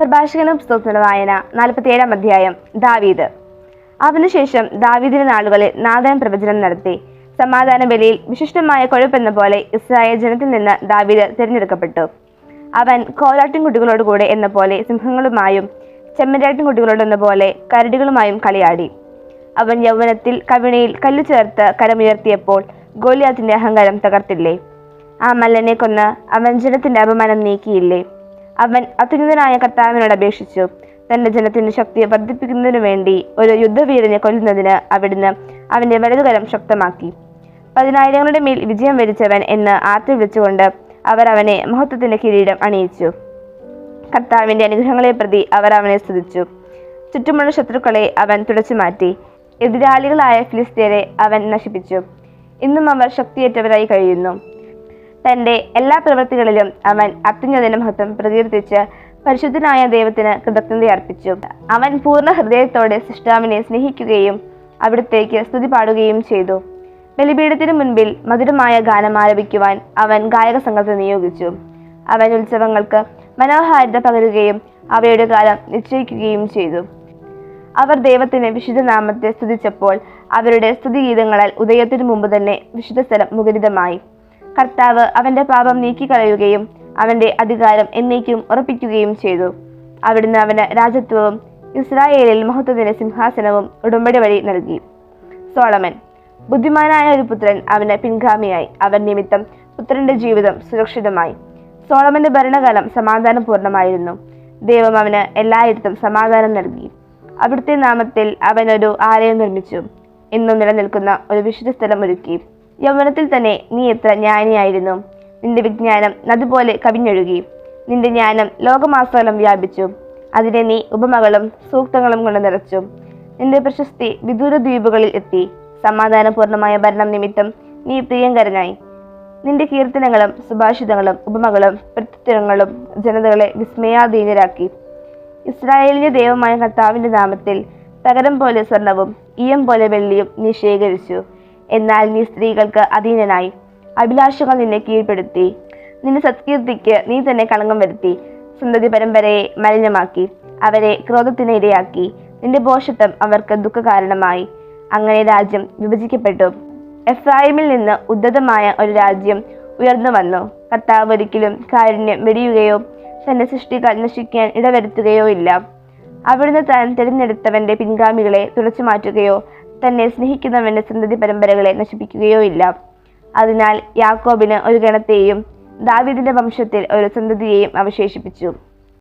പ്രഭാഷകനും പുസ്തകത്തിന്റെ വായന നാൽപ്പത്തിയേഴാം അധ്യായം ദാവീദ്. അതിനുശേഷം ദാവീദിന്റെ നാളുകളിൽ നാദൻ പ്രവചനം നടത്തി. സമാധാന ബലിയിൽ വിശിഷ്ടമായ കൊഴുപ്പെന്ന പോലെ ഇസ്രായേൽ ജനത്തിൽ നിന്ന് ദാവീദ് തിരഞ്ഞെടുക്കപ്പെട്ടു. അവൻ കോലാട്ടിൻകുട്ടികളോടുകൂടെ എന്ന പോലെ സിംഹങ്ങളുമായും ചെമ്മരാട്ടിൻകുട്ടികളോടെന്ന പോലെ കരടികളുമായും കളിയാടി. അവൻ യൗവനത്തിൽ കവിണയിൽ കല്ല് ചേർത്ത് കരമുയർത്തിയപ്പോൾ ഗോലിയാത്തിന്റെ അഹങ്കാരം തകർത്തില്ലേ? ആ മല്ലനെ കൊന്ന് അവൻ ജനത്തിന്റെ അപമാനം നീക്കിയില്ലേ? അവൻ അത്യുന്നതനായ കർത്താവിനോട് അപേക്ഷിച്ചു. തന്റെ ജനത്തിന്റെ ശക്തിയെ വർദ്ധിപ്പിക്കുന്നതിനു വേണ്ടി ഒരു യുദ്ധവീരനെ കൊല്ലുന്നതിന് അവിടുന്ന് അവന്റെ വലതുകരം ശക്തമാക്കി. പതിനായിരങ്ങളുടെ മേൽ വിജയം വരിച്ചവൻ എന്ന് ആർത്തി വിളിച്ചുകൊണ്ട് അവർ അവനെ മഹത്വത്തിന്റെ കിരീടം അണിയിച്ചു. കർത്താവിന്റെ അനുഗ്രഹങ്ങളെ പ്രതി അവർ അവനെ സ്തുതിച്ചു. ചുറ്റുമുള്ള ശത്രുക്കളെ അവൻ തുടച്ചു മാറ്റി. എതിരാളികളായ ഫിലിസ്തീനെ അവൻ നശിപ്പിച്ചു. ഇന്നും അവർ ശക്തിയേറ്റവരായി കഴിയുന്നു. തന്റെ എല്ലാ പ്രവൃത്തികളിലും അവൻ അത്യുന്നതിന് മഹത്വം പ്രകീർത്തിച്ച് പരിശുദ്ധനായ ദൈവത്തിന് കൃതജ്ഞത അർപ്പിച്ചു അവൻ പൂർണ ഹൃദയത്തോടെ സൃഷ്ടാവിനെ സ്നേഹിക്കുകയും അവിടത്തേക്ക് സ്തുതി പാടുകയും ചെയ്തു. ബലിപീഠത്തിന് മുൻപിൽ മധുരമായ ഗാനം ആലപിക്കുവാൻ അവൻ ഗായക സംഘത്തെ നിയോഗിച്ചു. അവൻ ഉത്സവങ്ങൾക്ക് മനോഹാരിത പകരുകയും അവയുടെ കാലം നിശ്ചയിക്കുകയും ചെയ്തു. അവർ ദൈവത്തിന് വിശുദ്ധ നാമത്തെ സ്തുതിച്ചപ്പോൾ അവരുടെ സ്തുതിഗീതങ്ങളാൽ ഉദയത്തിനു മുമ്പ് തന്നെ വിശുദ്ധ സ്ഥലം മുഖരിതമായി. കർത്താവ് അവന്റെ പാപം നീക്കിക്കളയുകയും അവന്റെ അധികാരം എന്നേക്കും ഉറപ്പിക്കുകയും ചെയ്തു. അവിടുന്ന് അവന് രാജത്വവും ഇസ്രായേലിൽ മഹത്വത്തിന്റെ സിംഹാസനവും ഉടമ്പടി വഴി നൽകി. സോളമൻ ബുദ്ധിമാനായ ഒരു പുത്രൻ അവന് പിൻഗാമിയായി. അവൻ നിമിത്തം പുത്രന്റെ ജീവിതം സുരക്ഷിതമായി. സോളമന്റെ ഭരണകാലം സമാധാനപൂർണമായിരുന്നു. ദൈവം അവന് എല്ലായിടത്തും സമാധാനം നൽകി. അവിടുത്തെ നാമത്തിൽ അവനൊരു ആലയം നിർമ്മിച്ചു. ഇന്നും നിലനിൽക്കുന്ന ഒരു വിശുദ്ധ സ്ഥലം ഒരുക്കി. യൗവനത്തിൽ തന്നെ നീ എത്ര ജ്ഞാനിയായിരുന്നു നിന്റെ വിജ്ഞാനം അതുപോലെ കവിഞ്ഞൊഴുകി. നിന്റെ ജ്ഞാനം ലോകമാസകലം വ്യാപിച്ചു. അതിനെ നീ ഉപമകളും സൂക്തങ്ങളും കൊണ്ട് നിറച്ചു. നിന്റെ പ്രശസ്തി വിദൂര ദ്വീപുകളിൽ എത്തി. സമാധാനപൂർണമായ ഭരണം നിമിത്തം നീ പ്രിയങ്കരനായി. നിന്റെ കീർത്തനങ്ങളും സുഭാഷിതങ്ങളും ഉപമകളും പ്രത്യുത്തരങ്ങളും ജനതകളെ വിസ്മയാധീനരാക്കി. ഇസ്രായേലിന്റെ ദൈവമായ കർത്താവിന്റെ നാമത്തിൽ തകരം പോലെ സ്വർണവും ഈയം പോലെ വെള്ളിയും നീ ശേഖരിച്ചു. എന്നാൽ നീ സ്ത്രീകൾക്ക് അധീനനായി. അഭിലാഷങ്ങൾ നിന്നെ കീഴ്പ്പെടുത്തി. നിന്റെ സത്കീർത്തിക്ക് നീ തന്നെ കളങ്കം വരുത്തി. സന്തതി പരമ്പരയെ മലിനമാക്കി. അവരെ ക്രോധത്തിന് ഇരയാക്കി. നിന്റെ പോഷത്വം അവർക്ക് ദുഃഖകാരണമായി. അങ്ങനെ രാജ്യം വിഭജിക്കപ്പെട്ടു. എഫ്രായിമിൽ നിന്ന് ഉദ്ധതമായ ഒരു രാജ്യം ഉയർന്നു വന്നു. കർത്താവ് ഒരിക്കലും കാരുണ്യം വെടിയുകയോ തന്റെ സൃഷ്ടികൾ നശിക്കാൻ ഇടവരുത്തുകയോ ഇല്ല. അവിടുന്ന് താൻ തിരഞ്ഞെടുത്തവന്റെ പിൻഗാമികളെ തുടച്ചു മാറ്റുകയോ തന്നെ സ്നേഹിക്കുന്നവന്റെ സന്തതി പരമ്പരകളെ നശിപ്പിക്കുകയോ ഇല്ല അതിനാൽ യാക്കോബിന് ഒരു ഗണത്തെയും ദാവീദിന്റെ വംശത്തിൽ ഒരു സന്തതിയെയും അവശേഷിപ്പിച്ചു.